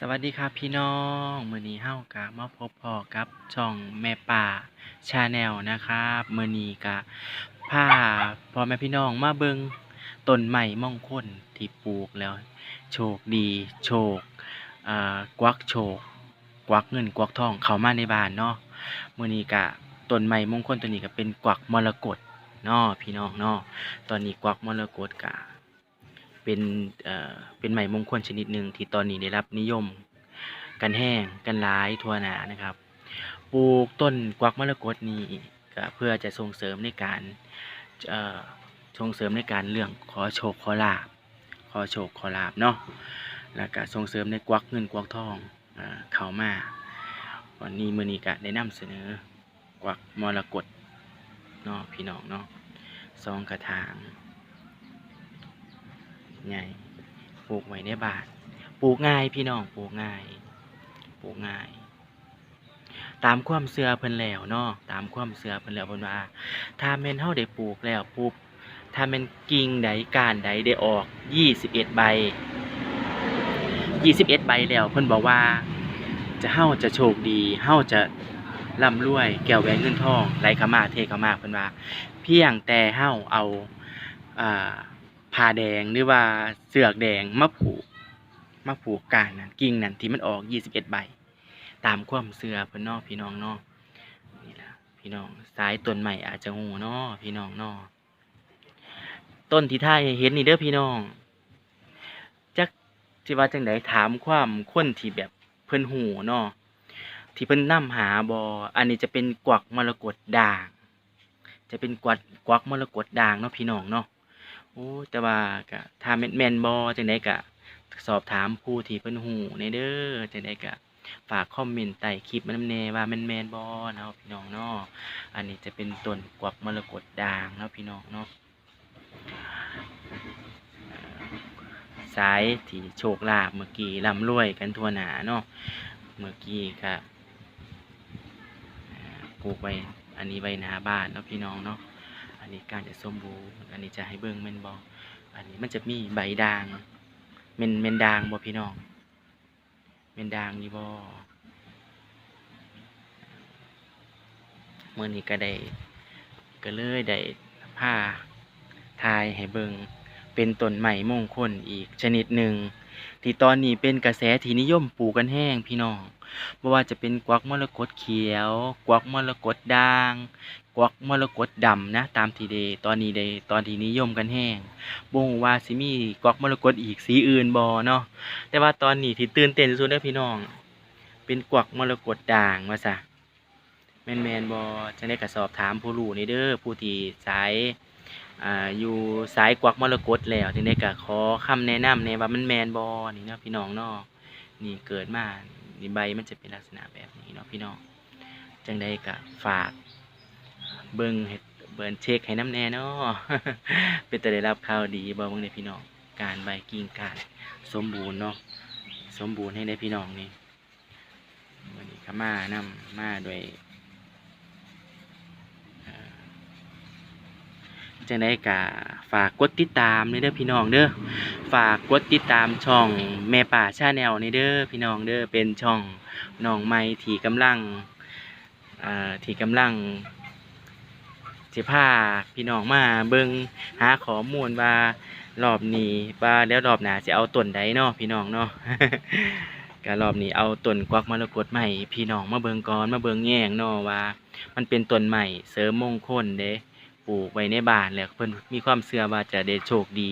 สวัสดีครับพี่น้องมือนี้เฮากะมาพบพอกับช่องแม่ป่าชาแนลนะครับมือนี้กะพาพอแม่พี่น้องมาเบิงต้นไม้มงคลที่ปลูกแล้ว โชคดีโชคอ่ากวักโชค กวักเงินกวักทองเข้ามาในบ้านเนาะมือนี้กะต้นไม้มงคลตัวนี้ก็เป็นกวักมรกตเนาะพี่น้องเนาะตอนนี้กวักมรกตกะ เป็นเอ่อเป็นไม้มงคลชนิดหนึ่งที่ตอนนี้ได้รับนิยม กันแห้งกันหลายทั่วหนานะครับ ปลูกต้นกวักมรกตนี้ก็เพื่อจะส่งเสริมในการเอ่อส่งเสริมในการเรื่องขอโชคขอลาบขอโชคขอลาบเนาะแล้วก็ส่งเสริมในกวักเงินกวักทองเอ่อเข้ามาวันนี้มือนี้ก็ได้นำเสนอกวักมรกตเนาะพี่น้องเนาะสองกระถาง ใหญ่ปลูกไว้ในบานปลูกง่ายพี่น้องปลูกง่ายปลูกง่าย ตามความเชื่อเพิ่นแล้วเนาะตามความเชื่อเพิ่นแล้วเพิ่นว่า ถ้าแม่นเฮาได้ปลูกแล้วปุ๊บถ้าแม่นกิ่งใดก้านใดได้ออก21ใบ21ใบแล้วเพิ่นบอกว่า จะเฮาจะโชคดีเฮาจะร่ำรวยแก้วแหวนเงินทองไหลเข้ามาเทเข้ามาเพิ่นว่า เพียงแต่เฮาเอาอ่า ผ้าแดงหรือว่าเสือกแดงมาผูกมาผูกก้านนั้นกิ่งนั้นที่มันออกยี่สิบเอ็ดใบ ตามความเสือเพิ่นเนาะพี่น้องเนาะนี่ละพี่น้องสายต้นใหม่อาจจะหูเนาะพี่น้องเนาะต้นที่ท่ายเห็นนี่เด้อพี่น้องจักสิว่าจังไดถามความคนที่แบบเพิ่นหูเนาะที่เพิ่นนำหาบ่อันนี้จะเป็นกวักมรกตด่าง จะเป็นกวักกวักมรกตด่างเนาะพี่น้องเนาะ อ้แต่ว่าก็ถ้าแมนแมนบ่จังไดก็สอบถามผู้ที่เพิ่นฮู้ในเด้อจังไดก็ฝากคอมเมนต์ใต้คลิปมานำแน่ว่าแมนแมนบ่เนาะพี่น้องเนาะอันนี้จะเป็นต้นกวักมรกตด่างเนาะพี่น้องเนาะสายที่โชคลาภเมื่อกี้ร่ำรวยกันทั่วหน้าเนาะเมื่อกี้ก็ปลูกไว้อันนี้ไว้หน้าบ้านเนาะพี่น้องเนาะ นนี้การจะสมบูรณ์อันนี้จะให้เบิ่งแม่นบ่อันนี้มันจะมีใบด่างแม่นแม่นด่างบ่พี่น้องแม่นด่างอยู่บ่มื้อนี้ก็ได้ก็เลยได้พาทายให้เบิ่งเป็นต้นไม้มงคลอีกชนิดหนึ่งที่ตอนนี้เป็นกระแสที่นิยมปลูกกันแห้งพี่น้องบ่ว่าจะเป็นกวักมรกตเขียว กวักมรกตด่าง วักมรกตดำนะ ตามที่ได้ตอนนี้ได้ตอนที่นิยมกันแห้งบ่ฮู้ว่าสิมีกวักมรกตอีกสีอื่นบ่เนาะแต่ว่าตอนนี้ที่ตื่นเต้นสุดเด้พี่น้อง เป็นกวักมรกตด่างว่าซะแมนแมนบ่จังได๋ก็สอบถามผู้รู้นี่เด้อผู้ที่สายอ่าอยู่สายกวักมรกตแล้วจังได๋ก็ขอคำแนะนำแหน่ว่ามันแมนบ่นี่เนาะพี่น้องเนาะนี่เกิดมานี่ใบมันจะเป็นลักษณะแบบนี้เนาะพี่น้องจังได๋ก็ฝาก เบิ่งให้เบิ่งเช็คให้น้ำแน่เนาะเป็นแต่ได้รับข่าวดีบ่เบิ่งในพี่น้องการใบกิ่งการสมบูรณ์เนาะสมบูรณ์ให้ได้พี่น้องนี่วันนี้ก็มานํมาด้วยจังได้ก็ฝากกดติดตามนี่เด้อพี่น้องเด้อฝากกดติดตามช่องแม่ป่าชาแนลนี่เด้อพี่น้องเด้อเป็นช่องน้องใหม่ที่กำลังอ่าที่กำลัง สิพาพี่น้องมาเบิงหาข้อมูลว่ารอบนี้ว่าแล้วรอบหน้าจะเอาต้นใดเนาะพี่น้องเนาะ ก็รอบนี้เอาต้นกวักมรกตใหม่พี่น้องมาเบิงก่อนมาเบิงแยงเนาะว่า มันเป็นต้นใหม่เสริมมงคลเด้ปลูกไว้ในบ้านแล้วเพิ่นมีความเชื่อว่าจะได้โชคดี